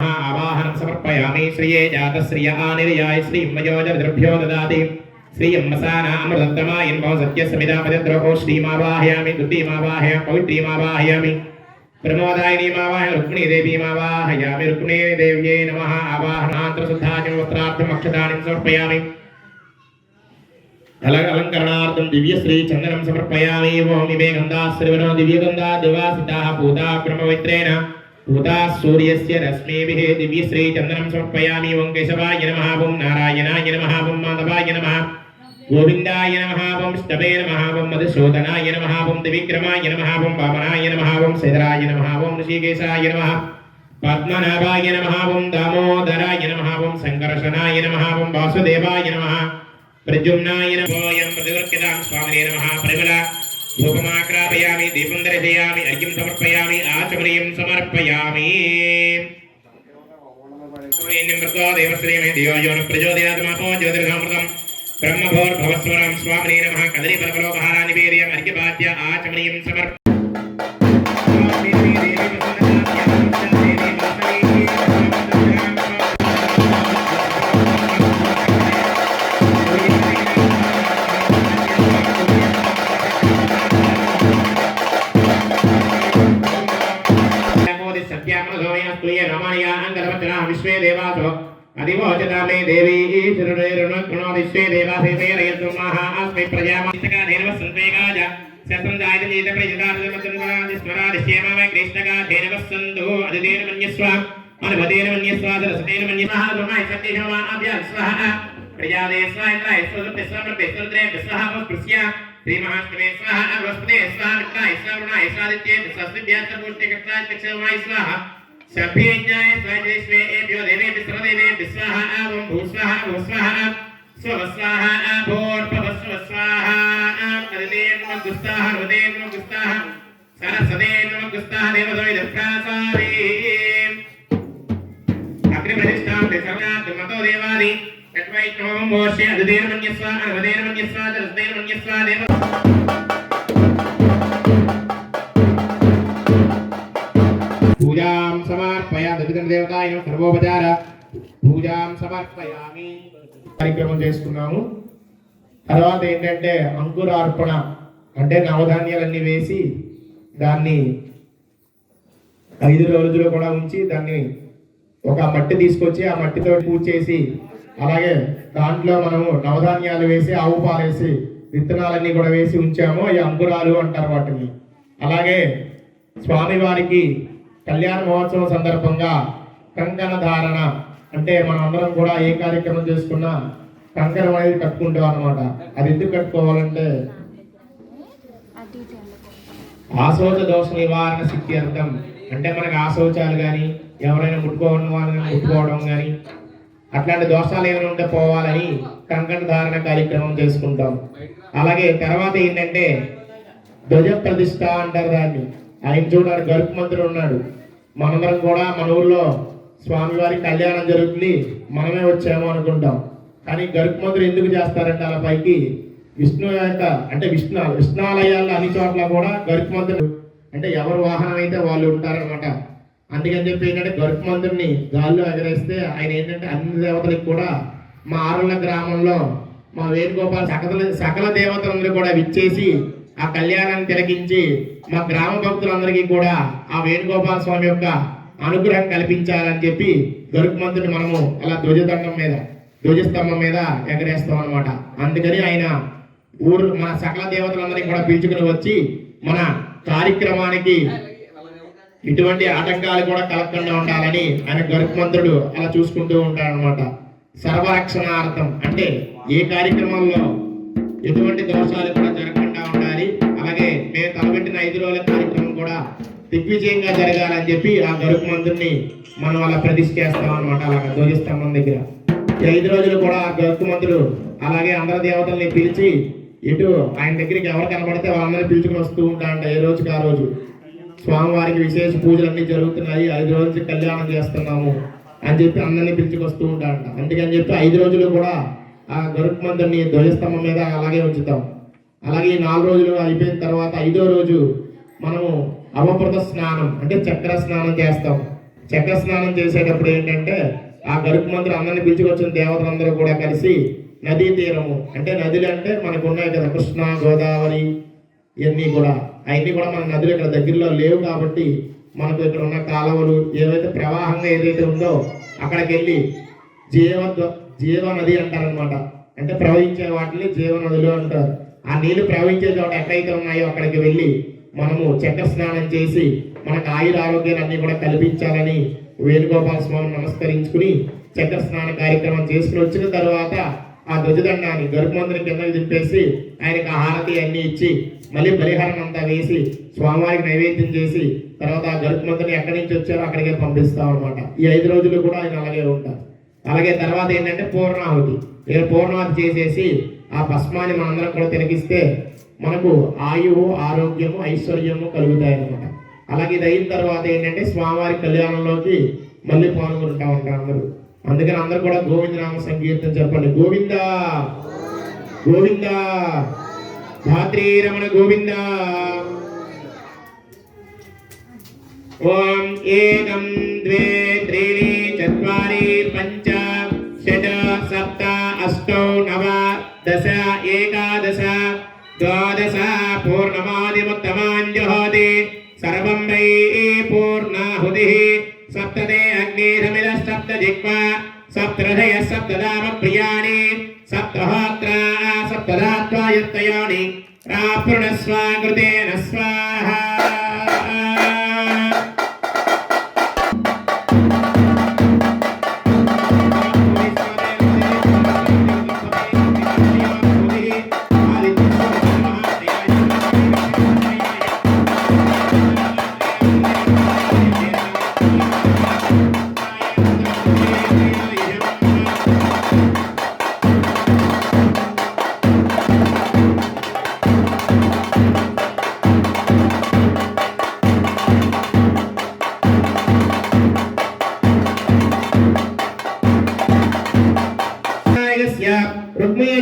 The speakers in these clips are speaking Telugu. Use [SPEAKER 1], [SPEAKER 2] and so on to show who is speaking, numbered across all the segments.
[SPEAKER 1] ఆవాహనం సమర్పయామి శ్రియే జాతశ్రియ ఆనిర్యాయ శ్రీం వయోజద్రభ్యో దదాతి శ్రీయం మసానామృతమాయన్ భవ సత్య సమిదాపద్రోహో శ్రీమావాహయామి దుర్దీమావాహయామి పవిత్రీమావాహయామి ప్రమోదాయినీమావాహయ రుక్మిణీ దేవీమావాహయామి రుక్మిణీ దేవ్యే నమః ఆవాహనాంతర శుద్ధాచం వస్త్రార్థం అక్షతాని సమర్పయామి అల అలంకరణార్థం దివ్యశ్రీ చందనం ఉదా సూర్యస్య ఇమే దివ్య శ్రీ చందనం సమర్పయామి ఓం కేశవాయ నమః ఓం నారాయణాయ నమః ఓం మాధవాయ నమః గోవిందాయ నమః ఓం ష్టవే నమః ఓం మధుసూదనాయ నమః ఓం దివిక్రమాయ నమః ఓం వామనాయ నమః ఓం శ్రీధరాయ నమః ఓం ఋషికేశాయ నమః పద్మనాభాయ నమః ఓం దామోదరాయ నమః ఓం సంకర్షణాయ నమః ఓం వాసుదేవాయ నమః ప్రజుమ్నాయ నమః ఓం ప్రతివర్తితాం స్వామినే నమః పరిమళ ధూపమాగ్రాపయామి దీపం దర్శయామి అర్ఘ్యం సమర్పయామి ఆచమనీయం సమర్పయామి. మృతో దేవశ్రీమే దియోజోన ప్రచోదయాత్మాపో జ్యోతిర్గామృతం. బ్రహ్మభోర్భవస్వరం స్వామినే నమః. కదలి పరమలోపహారా నివేదయం అర్ఘ్యపాద్య ఆచమనీయం సమర్ప విశ్వే దేవాసో అదివోచతా మే దేవీ శిరుణోదిశ్వే దేవాసే తేరయతు మహాస్మై ప్రజామాస్తకా దేవ సంవేగాజ శతం జాయత జీత కృష్ణగా ధేనవస్సందు అదిదేన మన్యస్వ అనుభదేన మన్యస్వ రసదేన మన్యస్వ బ్రహ్మై సత్యేషమా అభ్యాస్ ప్రజాదే స్వాయ త్రాయ స్వదృప్తి స్వప్రప్తి స్వద్రే స్వహ స్పృశ్య श्रीमहस्त्रे स्वाहा नमस्ते स्वाहा ऐसा ऐसादित्ये सस्मिभ्याः पूर्तिकर्ता कृच्छवाय स्वाहा सभ्यज्ञाय स्वजयश्वे एभ्यो देवे विश्वदेवे विस्वाहा ओं भूस्वाहा भूस्वाहा स्वस्वाहा भोर्पवस्वस्वाहा हृदयेन्द्रगुस्ताः हृदयेन्द्रगुस्ताः सरसदे దేవ పూజాం సమర్పయామి దేవతాయ సర్వోపచార పూజాం సమర్పయామి కార్యక్రమం చేసుకున్నాము తర్వాత ఏంటంటే అంకురార్పణ అంటే నవధాన్యాలన్నీ వేసి దాన్ని ఐదు రోజులు కూడా ఉంచి దాన్ని ఒక మట్టి తీసుకొచ్చి ఆ మట్టితో పూజ చేసి అలాగే దాంట్లో మనము నవధాన్యాలు వేసి ఆవు పాలేసి విత్తనాలన్నీ కూడా వేసి ఉంచాము. ఈ అంకురాలు అంటారు వాటిని. అలాగే స్వామివారికి కళ్యాణ మహోత్సవం సందర్భంగా కంకణ ధారణ అంటే మనం అందరం కూడా ఏ కార్యక్రమం చేసుకున్నా కంకణం అనేది కట్టుకుంటాం అనమాట అది ఎందుకు కట్టుకోవాలంటే ఆశోచ దోష నివారణ శక్తి అర్థం అంటే మనకి ఆశోచాలు కానీ ఎవరైనా ముట్టుకోవడం వాళ్ళని ముట్టుకోవడం కానీ అట్లాంటి దోషాలు ఏమైనా ఉంటే పోవాలని కంకణ ధారణ కార్యక్రమం చేసుకుంటాం. అలాగే తర్వాత ఏంటంటే ధ్వజ ప్రతిష్ట అంటారు దాన్ని. ఆయన చూడాలి గరుపు మంత్రులు ఉన్నాడు. మనందరం కూడా మన ఊళ్ళో స్వామివారి కళ్యాణం జరుగుతుంది. మనమే వచ్చాము అనుకుంటాం. కానీ గరుపు మంత్రులు ఎందుకు చేస్తారంటే అలా పైకి విష్ణు యొక్క అంటే విష్ణు విష్ణాలయాల్లో అన్ని చోట్ల కూడా గరుకు మంత్రులు అంటే ఎవరు వాహనం అయితే వాళ్ళు ఉంటారనమాట అందుకని చెప్పి ఏంటంటే గరుకు మంత్రుడిని గాల్లో ఎగరేస్తే ఆయన ఏంటంటే అన్ని దేవతలకు కూడా మా ఆరుల గ్రామంలో మా వేణుగోపాల సకల సకల దేవతలందరూ కూడా విచ్చేసి ఆ కళ్యాణాన్ని తిలకించి మా గ్రామ భక్తులందరికీ కూడా ఆ వేణుగోపాల స్వామి యొక్క అనుగ్రహం కల్పించాలని చెప్పి గరుకు మందుని మనము అలా ధ్వజదండం మీద ధ్వజస్తంభం మీద ఎగరేస్తాం అనమాట అందుకని ఆయన ఊరు మన సకల దేవతలందరినీ కూడా పిలుచుకుని వచ్చి మన కార్యక్రమానికి ఇటువంటి ఆటంకాలు కూడా కలగకుండా ఉండాలని ఆయన గరుకుమంతుడు అలా చూసుకుంటూ ఉంటాడనమాట సర్వరక్షణార్థం అంటే ఏ కార్యక్రమంలో ఎటువంటి దోషాలు కూడా జరగకుండా ఉండాలి. అలాగే మేము తలపెట్టిన ఐదు రోజుల కార్యక్రమం కూడా దిగ్విజయంగా జరగాలని చెప్పి ఆ గరుకుమంతుడిని మనం అలా ప్రతిష్ఠ చేస్తాం అనమాట అలాగా ధ్వజస్తంభం దగ్గర. ఈ ఐదు రోజులు కూడా ఆ గరుకుమంతుడు అలాగే అందరి దేవతల్ని పిలిచి ఇటు ఆయన దగ్గరికి ఎవరు కనబడితే వాళ్ళందరినీ పిలుచుకుని వస్తూ ఉంటాడంట ఏ రోజుకి ఆ రోజు. స్వామివారికి విశేష పూజలు అన్నీ జరుగుతున్నాయి. ఐదు రోజులు కళ్యాణం చేస్తున్నాము అని చెప్పి అందరినీ పిలుచుకొస్తూ ఉంటాడంట అందుకని చెప్పి ఐదు రోజులు కూడా ఆ గరుకు మందిరిని ధ్వజస్తంభం మీద అలాగే ఉంచుతాం. అలాగే ఈ నాలుగు రోజులు అయిపోయిన తర్వాత ఐదో రోజు మనము అవభృత స్నానం అంటే చక్ర స్నానం చేస్తాం. చక్ర స్నానం చేసేటప్పుడు ఏంటంటే ఆ గరుకు మంత్రులు అందరినీ పిలుచుకొచ్చిన దేవతలందరూ కూడా కలిసి నదీ తీరము అంటే నదులు అంటే మనకు ఉన్నాయి కదా కృష్ణ గోదావరి ఇవన్నీ కూడా. అవన్నీ కూడా మన నదులు ఇక్కడ దగ్గరలో లేవు కాబట్టి మనకు ఇక్కడ ఉన్న కాలువలు ఏవైతే ప్రవాహంగా ఏదైతే ఉందో అక్కడికి వెళ్ళి జీవ జీవ నది అంటారనమాట అంటే ప్రవహించే వాటిని జీవ నదులు అంటారు. ఆ నీళ్ళు ప్రవహించే చోట ఎక్కడైతే ఉన్నాయో అక్కడికి వెళ్ళి మనము చక్ర స్నానం చేసి మనకు ఆయుర ఆరోగ్యాలు అన్ని కూడా కల్పించాలని వేణుగోపాల స్వామిని నమస్కరించుకుని చక్ర స్నాన కార్యక్రమం చేసుకుని వచ్చిన తర్వాత ఆ ధ్వజదండాన్ని గరుకుమందుని కిందకి దింపేసి ఆయనకు హారతి అన్ని ఇచ్చి మళ్ళీ బలిహారం అంతా వేసి స్వామివారికి నైవేద్యం చేసి తర్వాత ఆ గరుకుమందుని ఎక్కడి నుంచి వచ్చారో అక్కడికే పంపిస్తాం అనమాట ఈ ఐదు రోజులు కూడా ఆయన అలాగే ఉంటారు. అలాగే తర్వాత ఏంటంటే పూర్ణాహుతి. నేను పూర్ణాహుతి చేసేసి ఆ భస్మాన్ని మనందరం కూడా తిలకిస్తే మనకు ఆయువు ఆరోగ్యము ఐశ్వర్యము కలుగుతాయన్నమాట. అలాగే ఇది అయిన తర్వాత ఏంటంటే స్వామివారి కళ్యాణంలోకి మళ్ళీ పాల్గొంటా ఉంటారు అందరూ. అందుకని అందరూ కూడా గోవిందనామ సంకీర్తన చెప్పండి. గోవింద! గోవింద! ధాత్రీరమణ గోవింద. ఓం ఏకం ద్వే త్రీణి చత్వారి పంచ షట్ సప్త అష్టౌ నవ దశ ఏకాదశ ద్వాదశ పూర్ణమాదిముత్తమాంజహోతి. సర్వం వై పూర్ణాహుతి. సప్తదే అగ్నిరమిల సప్త జిహ్వా సప్తృదయ సప్తదామ ప్రియాణి సప్తహోత్ర సప్తదాత్వాయుక్తయాని రాపృణస్వాకృతేన స్వాహా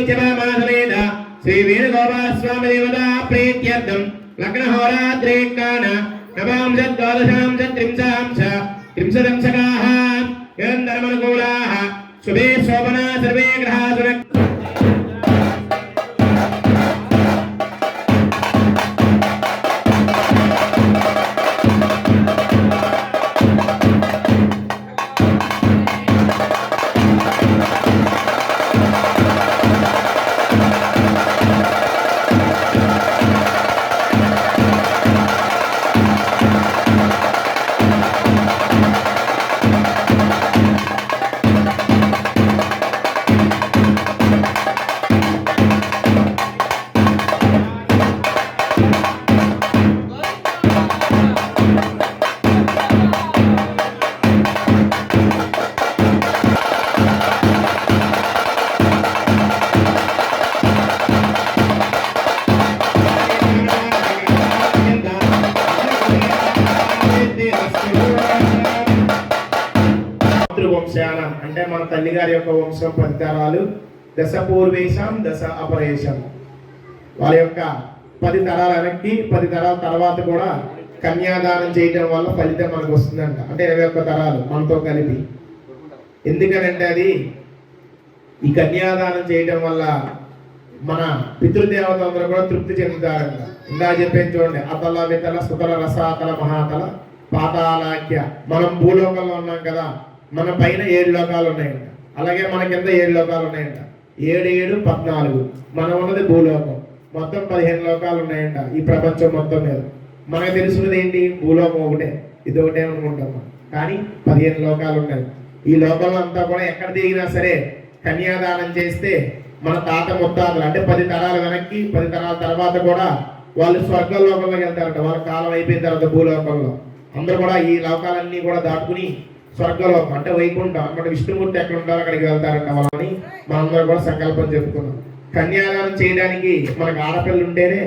[SPEAKER 1] రుక్మీచరమాసమేత శ్రీ వేణుగోపాస్వామి దేవతా ప్రీత్యర్థం. లగ్నహోరాత్రే కాన నవాంశ ద్వాదశాంశ త్రింశాంశ త్రింశదంశకాः. నిరంతరమనుకూలాः శుభే శోభనా సర్వే గ్రహా. దశ పూర్వేశం దశ అపరేశం. వాళ్ళ యొక్క పది తరాల వెనక్కి పది తరాల తర్వాత కూడా కన్యాదానం చేయడం వల్ల ఫలితం మనకు వస్తుందంట. అంటే ఇరవై ఒక్క తరాలు మనతో కలిపి. ఎందుకనంటే అది ఈ కన్యాదానం చేయడం వల్ల మన పితృదేవత అందరూ కూడా తృప్తి చెందుతారంట. ఇందా చెప్పేది చూడండి అతల వితల సుతల రసాతల మహాతల పాతాలాఖ్య మనం భూలోకంలో ఉన్నాం కదా మన పైన ఏడు లోకాలు ఉన్నాయంట. అలాగే మన కింద ఏడు లోకాలు ఉన్నాయంట. ఏడు ఏడు పద్నాలుగు. మనం ఉన్నది భూలోకం. మొత్తం పదిహేను లోకాలు ఉన్నాయంట. ఈ ప్రపంచం మొత్తం మీద. మనకు తెలుసున్నది ఏంటి? భూలోకం ఒకటే. ఇది ఒకటే అనుకుంటాం కానీ పదిహేను లోకాలు ఉన్నాయి. ఈ లోకంలో అంతా కూడా ఎక్కడ దిగినా సరే కన్యాదానం చేస్తే మన తాత ముత్తాతలు అంటే పది తరాల వెనక్కి పది తరాల తర్వాత కూడా వాళ్ళు స్వర్గలోకంలోకి వెళ్తారంట. వాళ్ళ కాలం అయిపోయిన తర్వాత భూలోకంలో. అందరూ కూడా ఈ లోకాలన్నీ కూడా దాటుకుని స్వర్గలోకం అంటే వైకుంఠం అన్నమాట విష్ణుమూర్తి ఎక్కడ ఉండాలి అక్కడికి వెళ్తారంట వాళ్ళని మనందరూ కూడా సంకల్పం చెప్పుకున్నాం. కన్యాదానం చేయడానికి మనకు ఆడపిల్ల ఉంటేనే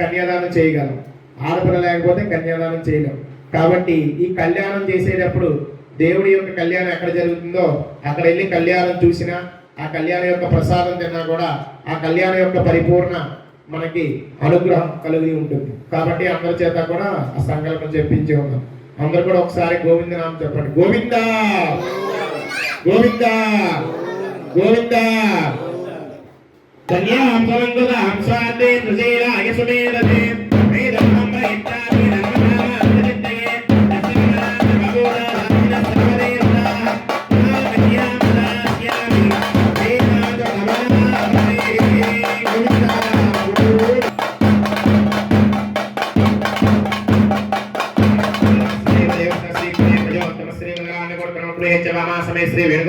[SPEAKER 1] కన్యాదానం చేయగలం. ఆడపిల్ల లేకపోతే కన్యాదానం చేయగలం కాబట్టి ఈ కళ్యాణం చేసేటప్పుడు దేవుడి యొక్క కళ్యాణం ఎక్కడ జరుగుతుందో అక్కడ వెళ్ళి కళ్యాణం చూసినా ఆ కళ్యాణం యొక్క ప్రసాదం తిన్నా కూడా ఆ కళ్యాణం యొక్క పరిపూర్ణ మనకి అనుగ్రహం కలిగి ఉంటుంది. కాబట్టి అందరి చేత కూడా ఆ సంకల్పం చెప్పించి ఉన్నాం. అందరు కూడా ఒకసారి గోవింద నామం చెప్పండి. గోవింద! గోవింద! గోవింద! కన్యాం సమంగత హంసాంతే త్రిశైలాయ సుమేధతే వేదం ప్రయుక్తామి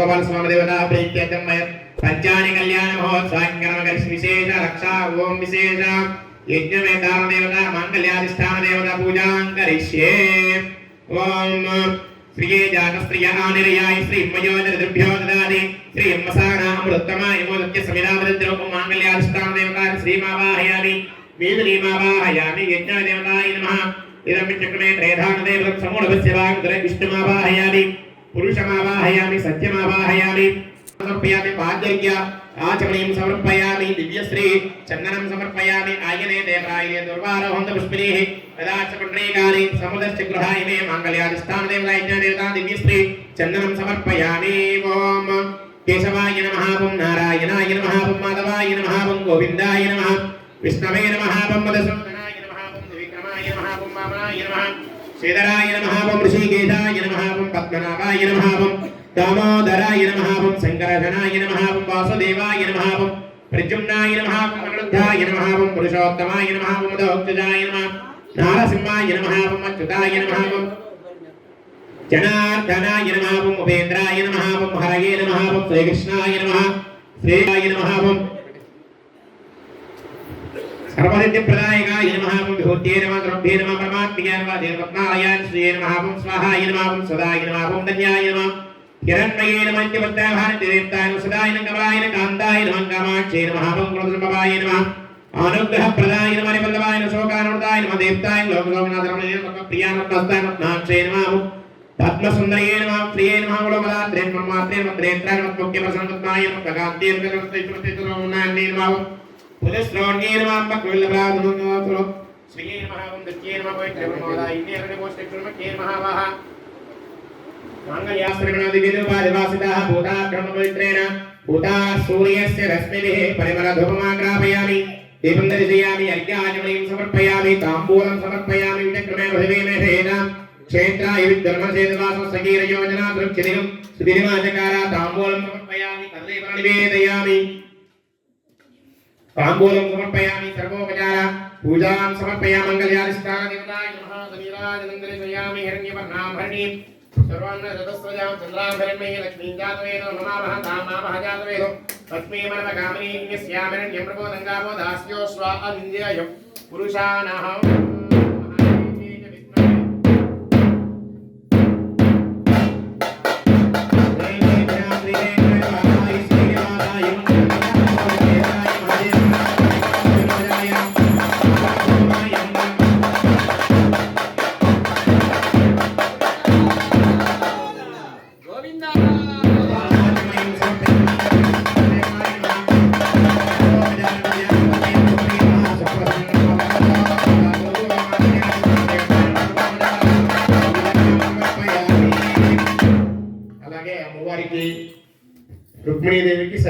[SPEAKER 1] శ్రీ వేణుగోపాల స్వామి దేవత ప్రీత్యర్థమయ పంచాని కళ్యాణ మహోత్సవం విశేష రక్షా ఓం విశేష యజ్ఞమేతార దేవత మంగళ్యాధిష్టాన దేవత పూజాం కరిష్యే ఓం శ్రీయే జాతస్త్రియ ఆనిరయాయ శ్రీ మయోదృభ్యో దదాతి శ్రీ అమ్మసానామృత్తమాయ మోదత్య మాంగళ్యాధిష్టాన దేవత శ్రీమావాహయామి వేదలీమావాహయామి యజ్ఞదేవతాయ నమః ఇదం చక్రమే త్రేధాన దేవత సమూఢవస్య వాగ్రే విష్ణుమావాహయామి పురుషమావాహయామి సత్యమావాహయామి సమర్పయామి పాద్యజ్ఞ ఆచమనీయం సమర్పయామి దివ్యశ్రీ చందనం సమర్పయామి ఆయనే దేవాయనే దుర్వారోహంత పుష్పిణీ యదాచ పుండ్రీకాని సముదశ్చ గృహాయ మే మాంగళ్యాధిష్టాన దేవతాయ దేవతా దివ్యశ్రీ చందనం సమర్పయామి ఓం కేశవాయ నమః ఓం నారాయణాయ నమః ఓం మాధవాయ నమః ఓం గోవిందాయ నమః విష్ణవే నమః ఓం మధుసూదనాయ నమః ఓం విక్రమాయ నమః ఓం వామనాయ నమః శ్రీధరాయ నమః ఋషికేశాయ నమః పద్మనాభాయ నమః దామోదరాయ నమః శంకరధనాయ నమః వాసుదేవాయ నమః ప్రజుమ్నాయ ప్రద్యుమ్నాయ నమః ఓం పురుషోత్తమాయ నమః ఓం నమః నారసింహాయ నమః అచ్యుతాయ నమః జనార్దనాయ నమః ఉపేంద్రాయ నమః హరయే నమః శ్రీకృష్ణాయ నమః శ్రీరాయ నమః సర్వసిద్ధి ప్రదాయకాయ నమః ఓం విభూత్యే ద్రవ్యే నమః పరమాత్మనే నమః దేవరత్నాలయాయ శ్రీయే నమః స్వాహాయ నమః సదాయ నమః ధన్యాయ నమః హిరణ్మయే నమః నిత్యవర్తాభారతి సదాయ నమః కాంతాయ నమః కామాక్షే నమః ఓం క్రోధసంభవాయ అనుగ్రహ ప్రదాయ నమః నిబద్ధవాయ శోకానుదాయ నమః దేవతాయ లోకలోకనాథరమణే నమః ప్రియానమస్తాయ నమః పద్మసుందరయే ప్రియే మాత్రే త్రేత్రాయ ముఖ్య ప్రకాంతే ఉదశ్రోణీర్మాంబకుల్లభ్రాధునోతులు శ్రీయే నమః దత్యే నమః పవిత్ర బ్రహ్మోదాయ ఇన్నే అగ్ని పోష్టే కృమ కే నమః మంగళయాస్త్రగణాది వినుపాదివాసితాః భూతా బ్రహ్మ పవిత్రేణ భూతా తాంబూలం సమర్పయామి తాంబూలం సమర్పయామి సర్వోపచార. పూజాం సమర్పయా మంగళ్యాది స్థాన దేవతాయ నమః శరీరాయ నందరేశయామి హిరణ్యవర్ణాం హరిణీం సర్వాన్న రథస్వజాం చంద్రాం హరణ్యే లక్ష్మీం జాతవేదో నమామహ తామామహ జాతవేదో లక్ష్మీ మనవ కామినీ నిస్యామిరణ్యం ప్రబోధంగామో
[SPEAKER 2] దాస్యో
[SPEAKER 1] స్వాహ వింధ్యాయం. పురుషాణహం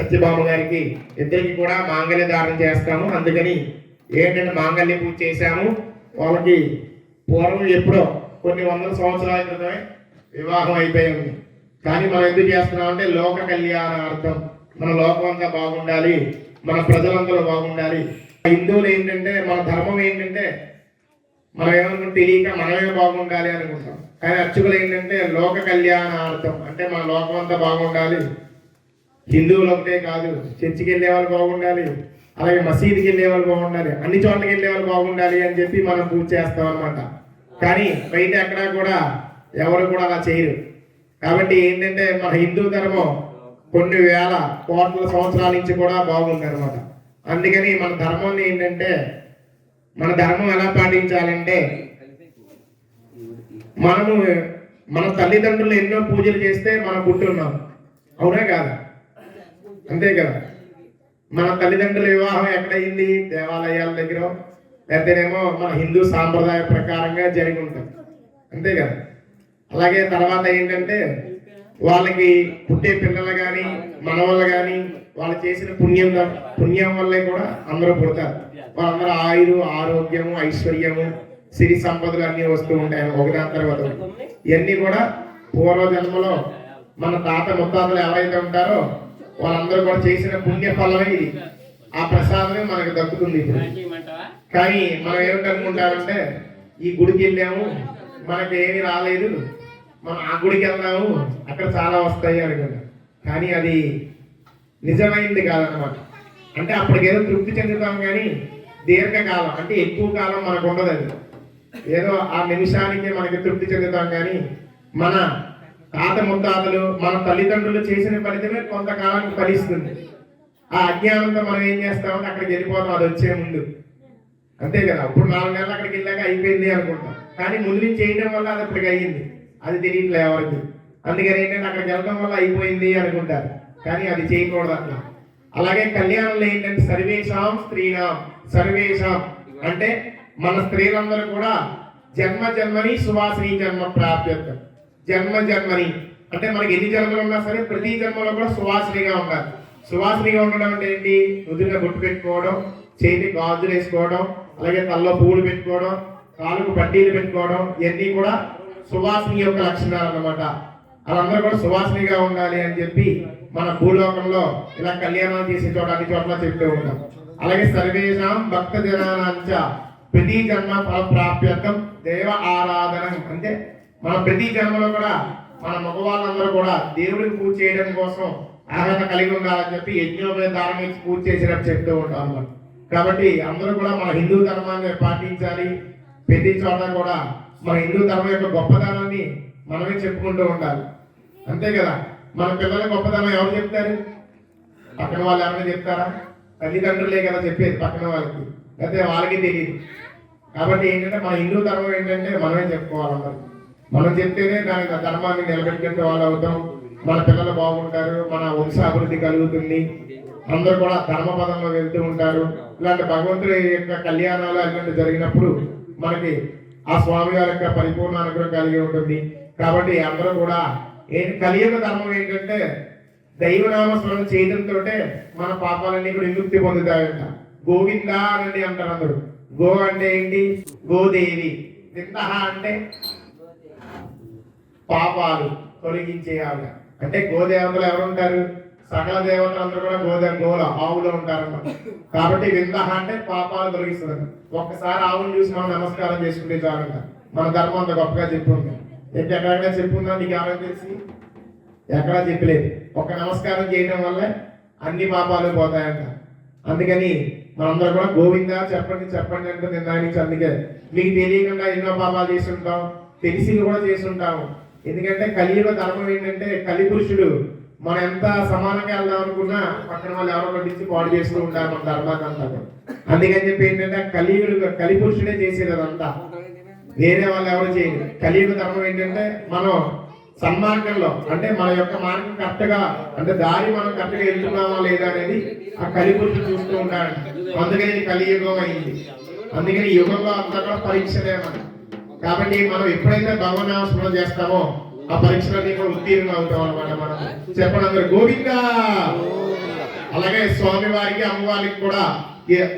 [SPEAKER 1] సత్యబాబు గారికి ఇద్దరికి కూడా మాంగళ్య దానం చేస్తాము. అందుకని ఏంటంటే మాంగళ్య పూజ చేశాము. వాళ్ళకి పూర్వం ఎప్పుడో కొన్ని వందల సంవత్సరాల క్రితమే వివాహం అయిపోయింది. కానీ మనం ఎందుకు చేస్తున్నాం అంటే లోక కళ్యాణార్థం మన లోకం అంతా బాగుండాలి. మన ప్రజలందరూ బాగుండాలి. హిందువులు ఏంటంటే మన ధర్మం ఏంటంటే మనం ఏమనుకుంటే? తెలియక మనమే బాగుండాలి అనుకుంటాం. కానీ అర్చకులు ఏంటంటే లోక కళ్యాణార్థం అంటే మన లోకం అంతా బాగుండాలి. హిందువులు ఒకటే కాదు చర్చికి వెళ్ళే వాళ్ళు బాగుండాలి అలాగే మసీదుకి వెళ్ళే వాళ్ళు బాగుండాలి అన్ని చోట్లకి వెళ్ళే వాళ్ళు బాగుండాలి అని చెప్పి మనం పూజ చేస్తాం అనమాట కానీ బయట ఎక్కడా కూడా ఎవరు కూడా అలా చేయరు. కాబట్టి ఏంటంటే మన హిందూ ధర్మం కొన్ని వేల కోట్ల సంవత్సరాల నుంచి కూడా బాగుంది అనమాట అందుకని మన ధర్మం ఏంటంటే మన ధర్మం ఎలా పాటించాలంటే మనము మన తల్లిదండ్రులు ఎన్నో పూజలు చేస్తే మనం పుట్టున్నాం అవునా కాదా? అంతే కదా? మన తల్లిదండ్రుల వివాహం ఎక్కడైంది? దేవాలయాల దగ్గర. లేకపోతేనేమో మన హిందూ సాంప్రదాయ ప్రకారంగా జరిగి ఉంటుంది. అంతే కదా? అలాగే తర్వాత ఏంటంటే వాళ్ళకి పుట్టే పిల్లలు కానీ మనవాళ్ళు కానీ వాళ్ళు చేసిన పుణ్యం పుణ్యం వల్లే కూడా అందరూ పుడతారు. వాళ్ళందరూ ఆయురు ఆరోగ్యము ఐశ్వర్యము సిరి సంపదలు అన్ని వస్తూ ఉంటాయి ఒకదాని తర్వాత ఇవన్నీ కూడా పూర్వజన్మలో మన తాత ముత్తాతలు ఎవరైతే ఉంటారో వాళ్ళందరూ కూడా చేసిన పుణ్య ఫలమే ఇది. ఆ ప్రసాదమే మనకు దక్కుతుంది కానీ మనం ఏమిటనుకుంటామంటే ఈ గుడికి వెళ్ళాము మనకి ఏమీ రాలేదు మనం ఆ గుడికి వెళ్దాము అక్కడ చాలా వస్తాయి అనుకున్నాం. కానీ అది నిజమైంది కాదనమాట అంటే అప్పటికేదో తృప్తి చెందుతాం కానీ దీర్ఘకాలం అంటే ఎక్కువ కాలం మనకు ఉండదు అది. ఏదో ఆ నిమిషానికి మనకి తృప్తి చెందుతాం కానీ మన తాత ముత్తాతలు మన తల్లిదండ్రులు చేసిన ఫలితమే కొంతకాలానికి ఫలిస్తుంది. ఆ అజ్ఞానంతో మనం ఏం చేస్తామంటే అక్కడికి వెళ్ళిపోతాం అది వచ్చే ముందు. అంతే కదా? ఇప్పుడు నాలుగు నెలలు అక్కడికి వెళ్ళాక అయిపోయింది అనుకుంటాం. కానీ ముందు నుంచి చేయడం వల్ల అది అప్పటికి అయ్యింది. అది తెలియట్లే ఎవరికి. అందుకని ఏంటంటే అక్కడికి వెళ్ళడం వల్ల అయిపోయింది అనుకుంటారు. కానీ అది చేయకూడదు అట్లా. అలాగే కళ్యాణంలో ఏంటంటే సర్వేషాం స్త్రీనాం. సర్వేషాం అంటే మన స్త్రీలందరూ కూడా జన్మ జన్మని సువాసిని జన్మ ప్రాప్యత్వం జన్మ జన్మని. అంటే మనకి ఎన్ని జన్మలు ఉన్నా సరే ప్రతి జన్మలో కూడా సువాసనగా ఉండాలి. సువాసనగా ఉండడం అంటే ఏంటి? నుదురుగా గుట్టు పెట్టుకోవడం చేతి గాజులు వేసుకోవడం అలాగే తల్లో పువ్వులు పెట్టుకోవడం కాలుకు పట్టీలు పెట్టుకోవడం ఇవన్నీ కూడా సువాసన యొక్క లక్షణాలు అన్నమాట. వాళ్ళందరూ కూడా సువాసనగా ఉండాలి అని చెప్పి మన భూలోకంలో ఇలా కళ్యాణాలు చేసే చోట అన్ని చోట్ల చెప్తూ ఉంటాం. అలాగే సర్వేషాం భక్త జనానాంచ ప్రతి జన్మ ఫల ప్రాప్యర్థం దేవ ఆరాధన అంటే మన ప్రతి జన్మలో కూడా మన మగవాళ్ళందరూ కూడా దేవుడికి పూజ చేయడం కోసం అర్హత కలిగి ఉండాలని చెప్పి యజ్ఞోపేతారం ఇచ్చి పూజ చేసినట్టు చెప్తూ ఉంటాం అన్నమాట. కాబట్టి అందరూ కూడా మన హిందూ ధర్మాన్ని పాటించాలి. ప్రతి చోట కూడా మన హిందూ ధర్మం యొక్క గొప్పతనాన్ని మనమే చెప్పుకుంటూ ఉండాలి. అంతే కదా? మన పిల్లల గొప్పతనం ఎవరు చెప్తారు? పక్కన వాళ్ళు ఎవరైనా చెప్తారా? తల్లిదండ్రులే కదా చెప్పేది పక్కన వాళ్ళకి. అయితే వాళ్ళకి తెలియదు. కాబట్టి ఏంటంటే మన హిందూ ధర్మం ఏంటంటే మనమే చెప్పుకోవాలి మనం చెప్తేనే దాని ధర్మాన్ని నిలబెట్టుకునే వాళ్ళు అవుతాం. మన పిల్లలు బాగుంటారు మన వంశాభివృద్ధి కలుగుతుంది. అందరూ కూడా ధర్మ పదంలో వెళ్తూ ఉంటారు. ఇలాంటి భగవంతుడి యొక్క కళ్యాణాలు అటువంటి జరిగినప్పుడు మనకి ఆ స్వామి వారి యొక్క పరిపూర్ణ అనుగ్రహం కలిగి ఉంటుంది. కాబట్టి అందరూ కూడా ఏంటి కలియుగ ధర్మం ఏంటంటే దైవనామస్మరణ చేయడంతో మన పాపాలన్నీ కూడా విముక్తి పొందుతాయంట. గోవిందా అని అంటారు అందరూ. గో అంటే ఏంటి? గోదేవి. వింద అంటే పాపాలు తొలగించేయాలి అంటే గోదేవతలు ఎవరు ఉంటారు? సకల దేవతలు అందరూ కూడా గోదే గోల ఆవులో ఉంటారన్నమాట. కాబట్టి విందహ అంటే పాపాలు తొలగిస్తుంది ఒక్కసారి ఆవును చూసి మనం నమస్కారం చేసుకుంటే చాలంట. మన ధర్మం అంత గొప్పగా చెప్పుంది. ఎక్కడెక్కడ చెప్పుందా నీకు ఎవరైనా తెలిసి? ఎక్కడా చెప్పలేదు. ఒక నమస్కారం చేయడం వల్ల అన్ని పాపాలు పోతాయంట. అందుకని మనందరం కూడా గోవింద చెప్పండి చెప్పండి అంటే నిన్న అందుకే. మీకు తెలియకుండా ఎన్నో పాపాలు చేసి ఉంటాం తెలిసి కూడా చేసి ఉంటాము ఎందుకంటే కలియుగ ధర్మం ఏంటంటే కలి పురుషుడు మనం ఎంత సమానంగా వెళ్దాం అనుకున్నా పక్కన వాళ్ళు ఎవరో పట్టించి పాడు చేస్తూ ఉంటారు మన ధర్మాకంతా అందుకని చెప్పి ఏంటంటే కలియుడు కలి పురుషుడే చేసేది అదంతా. వేరే వాళ్ళు ఎవరు చేయరు. కలియుగ ధర్మం ఏంటంటే మనం సన్మార్గంలో అంటే మన యొక్క మార్గం కరెక్ట్గా అంటే దారి మనం కరెక్ట్గా వెళ్తున్నామా లేదా అనేది ఆ కలిపురుషుడు చూస్తూ ఉంటాడు అందుకని కలియుగం అయింది. అందుకని యుగంలో అంతా కూడా పరీక్షలే మనం. కాబట్టి మనం ఎప్పుడైతే భగవన్నామస్మరణ చేస్తామో ఆ పరీక్షలన్నీ కూడా ఉత్తీర్ణం అవుతాం అనమాట మనం చెప్పండి అందరు అలాగే స్వామి వారికి అమ్మవారికి కూడా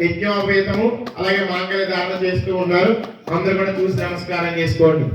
[SPEAKER 1] యజ్ఞోపేతము అలాగే మాంగళ్య ధారణ చేస్తూ ఉన్నారు. అందరు కూడా చూసి నమస్కారం చేసుకోండి.